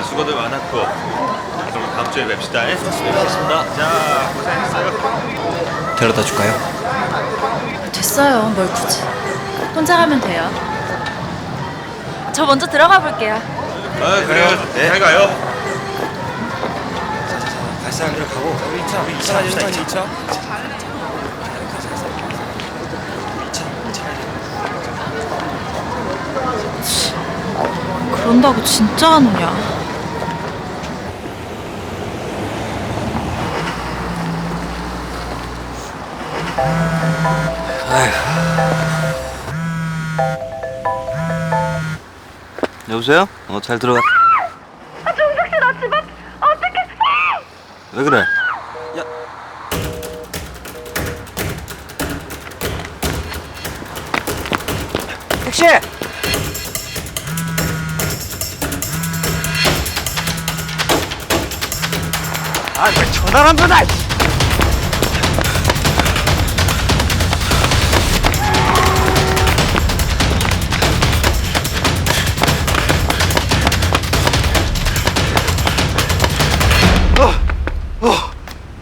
자 수고들 많았고 그럼 다음 주에 뵙시다 예? 뵙겠습니다 자 고생했어요 데려다 줄까요? 됐어요. 뭘 굳이. 혼자 가면 돼요. 저 먼저 들어가 볼게요. 아 그래요 잘 가요 다시 안 들어가고 우리 2차 우리 2차 합시다 2차 2차 그런다고 진짜 안 오냐? 여보세요? 어 잘 들어가 아 정석 씨나 집앞 어떻게 왜 그래? 야 택시! 아 왜 전화를 안 받아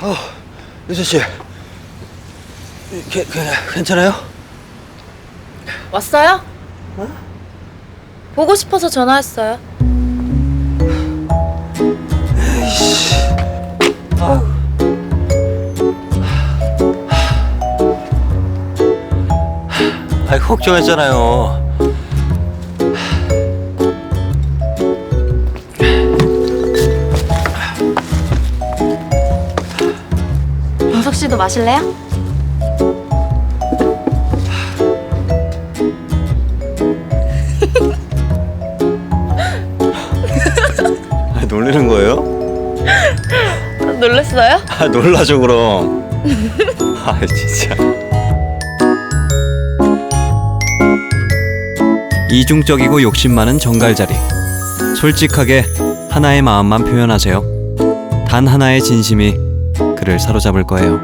이씨. 유서 씨, 게, 게, 괜찮아요? 왔어요? 보고 싶어서 전화했어요. 아, 걱정했잖아요. 영석 씨도 마실래요? 아, 놀리는 거예요? 놀랬어요? 아, 놀라죠 그럼. 아, 진짜. 이중적이고 욕심 많은 정갈자리. 솔직하게 하나의 마음만 표현하세요. 단 하나의 진심이 그를 사로잡을 거예요.